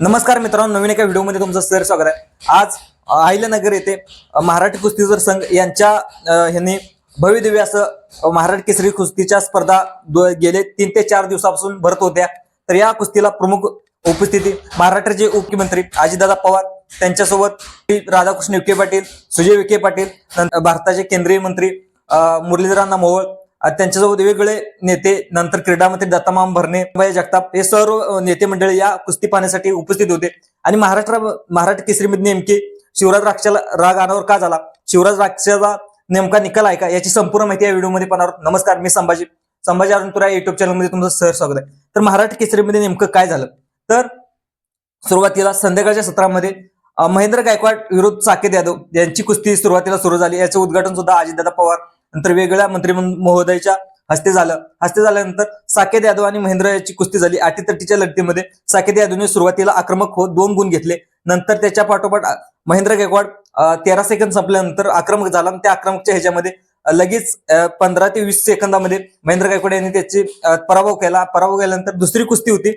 नमस्कार मित्रांनो नवीन एका व्हिडिओमध्ये तुमचं सर स्वागत आहे. आज अहिल्यानगर येथे महाराष्ट्र मराठी कुस्तीजर संघ यांच्या ह्यांनी भव्यदिव्य असं महाराष्ट्र केसरी कुस्तीच्या स्पर्धा गेले तीन ते चार दिवसापासून भरत होत्या. तर या कुस्तीला प्रमुख उपस्थिती महाराष्ट्राचे उपमुख्यमंत्री अजितदादा पवार त्यांच्यासोबत श्री राधाकृष्ण विखे पाटील सुजय विखे पाटील भारताचे केंद्रीय मंत्री मुरलीधरांना मोहोळ त्यांच्यासोबत वेगवेगळे नेते नंतर क्रीडामंत्री दत्तामाम भरणे जगताप हे सर्व नेते मंडळी या कुस्ती पाहण्यासाठी उपस्थित होते. आणि महाराष्ट्र महाराष्ट्र केसरीमध्ये नेमके शिवराज राक्षाला राग आणावर का झाला? शिवराज राक्षाचा नेमका निकाल आहे का? याची संपूर्ण माहिती या व्हिडिओमध्ये पाहणार नमस्कार मी संभाजी संभाजी अरुणपुरा या युट्यूब चॅनलमध्ये तुमचं सर स्वागत आहे. तर महाराष्ट्र केसरीमध्ये नेमकं काय झालं? तर सुरुवातीला संध्याकाळच्या सत्रामध्ये महेंद्र गायकवाड विरुद्ध साकेत यादव यांची कुस्ती सुरुवातीला सुरू झाली. याचं उद्घाटन सुद्धा अजितदादा पवार नंतर वेगवेगळ्या मंत्री महोदयाच्या हस्ते झालं. हस्ते झाल्यानंतर साकेत यादव आणि महेंद्र याची कुस्ती झाली. अटीतटीच्या लढतीमध्ये साकेत यादवने सुरुवातीला आक्रमक होत दोन गुण घेतले. नंतर त्याच्या पाठोपाठ महेंद्र गायकवाड तेरा सेकंद संपल्यानंतर आक्रमक झाला आणि त्या आक्रमकच्या ह्याच्यामध्ये लगेच पंधरा ते वीस सेकंदामध्ये महेंद्र गायकवाड यांनी त्याची पराभव केला. पराभव केल्यानंतर दुसरी कुस्ती होती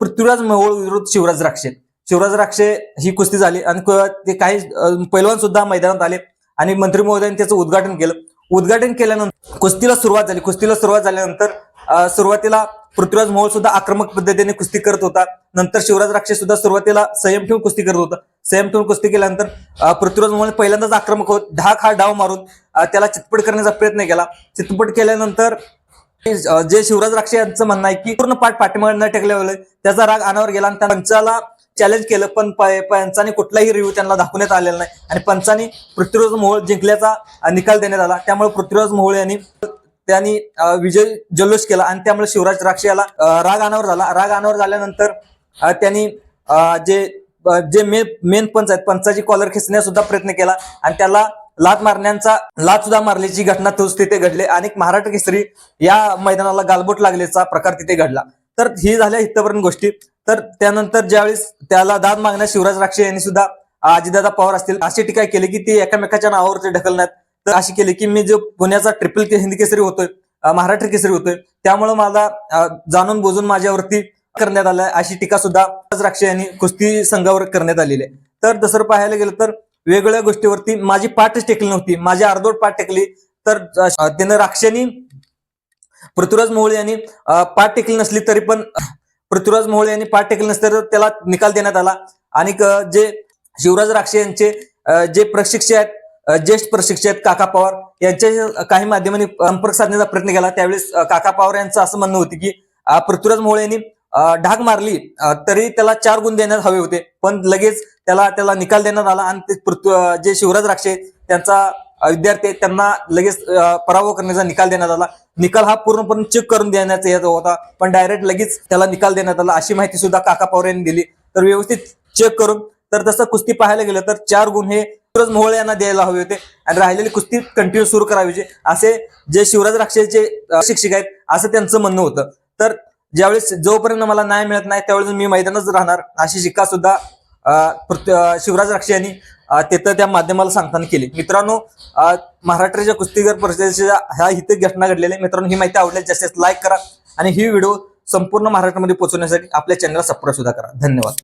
पृथ्वीराज मोहोळ विरुद्ध शिवराज राक्षे. शिवराज राक्षे ही कुस्ती झाली आणि ते काही पैलवान सुद्धा मैदानात आले आणि मंत्री महोदयांनी त्याचं उद्घाटन केलं. उद्घाटन केल्यानंतर कुस्तीला सुरुवात झाली. कुस्तीला सुरुवात झाल्यानंतर सुरुवातीला पृथ्वीराज मोहोळ सुद्धा आक्रमक पद्धतीने कुस्ती करत होता. नंतर शिवराज राक्षे सुद्धा सुरुवातीला संयम ठेवून कुस्ती करत होता. संयम ठेवून कुस्ती केल्यानंतर पृथ्वीराज मोहोळ पहिल्यांदाच आक्रमक होत ढाक हा डाव मारून त्याला चितपट करण्याचा प्रयत्न केला. चितपट केल्यानंतर जे शिवराज राक्षे यांचं म्हणणं आहे की पूर्ण पाठ पाठीमागे न टेकल्यावर त्याचा राग अनावर गेला आणि त्या पंचाला चॅलेंज केलं पण प- पंचाने कुठलाही रिव्ह्यू त्यांना दाखवण्यात आलेला नाही. आणि पंचाने पृथ्वीराज मोहोळ जिंकल्याचा निकाल देण्यात आला. त्यामुळे पृथ्वीराज मोहोळ यांनी त्यांनी विजय जल्लोष केला आणि त्यामुळे शिवराज राक्षे याला राग अनावर झाला. राग अनावर झाल्यानंतर त्यांनी जे जे मेन मेन पंच आहेत पंचाची कॉलर खेचण्यास सुद्धा प्रयत्न केला आणि त्याला लात मारण्याचा लात सुद्धा मारल्याची घटना तोच तिथे घडली आणि महाराष्ट्र केसरी या मैदानाला गालबोट लागल्याचा प्रकार तिथे घडला. तर ही झाल्या इथपर्यंत गोष्टी. तर त्यानंतर ज्यावेळेस त्याला दाद मागण्यास शिवराज राक्षे यांनी सुद्धा अजितदादा पवार असतील अशी टीका केली की ते एकामेकाच्या नावावरती ढकलण्यात तर अशी केली की मी जो पुण्याचा ट्रिपल हिंदी केसरी होतोय महाराष्ट्र केसरी होतोय त्यामुळे मला जाणून बुजून माझ्यावरती करण्यात आलाय अशी टीका सुद्धा राक्षे यांनी कुस्ती संघावर करण्यात आलेली आहे. तर दुसरं पाहायला गेलं तर वेगवेगळ्या गोष्टीवरती माझी पाठच टेकली नव्हती माझी अर्धोट पाठ टेकली तर त्यानं राक्षांनी पृथ्वीराज मोहोळ यांनी पाठ टेकली नसली तरी पण पृथ्वीराज मोहोळ यांनी पाठ टेकले नसली तर त्याला निकाल देण्यात आला. आणि जे शिवराज राक्षे यांचे जे प्रशिक्षक आहेत ज्येष्ठ प्रशिक्षक आहेत काका पवार यांच्या काही माध्यमांनी संपर्क साधण्याचा प्रयत्न केला. त्यावेळेस काका पवार यांचं असं म्हणणं होतं की पृथ्वीराज मोहोळ यांनी ढाग मारली तरी त्याला चार गुण देण्यात हवे होते. पण लगेच त्याला त्याला निकाल देण्यात आला आणि ते पृथ्वी जे शिवराज राक्षे त्यांचा विद्यार्थी त्यांना लगेच पराभव करण्याचा निकाल देण्यात आला. निकाल हा पूर्णपणे चेक करून देण्याचा येत होता पण डायरेक्ट लगेच त्याला निकाल देण्यात आला. अशी माहिती सुद्धा काका पवार यांनी दिली. तर व्यवस्थित चेक करून तर तसं कुस्ती पाहायला गेलं तर चार गुण हे सूरज मोहोळ यांना द्यायला हवे होते. आणि राहिलेली कुस्ती कंटिन्यू सुरू करावी असे जे शिवराज राक्षेचे शिक्षक आहेत असं त्यांचं म्हणणं होतं. तर ज्यावेळेस जोपर्यंत मला न्याय मिळत नाही त्यावेळेस मी मैदानच राहणार अशी शिक्का सुद्धा शिवराज राक्षे यांनी तिथं त्या माध्यमाला सांगताना केली. मित्रांनो महाराष्ट्राच्या कुस्तीगर परिषदेच्या ह्या इथे घटना घडलेल्या. मित्रांनो ही माहिती आवडल्यास जास्तीत लाईक करा आणि ही व्हिडिओ संपूर्ण महाराष्ट्रामध्ये पोहोचवण्यासाठी आपल्या चॅनलला सबस्क्राईब सुद्धा करा. धन्यवाद.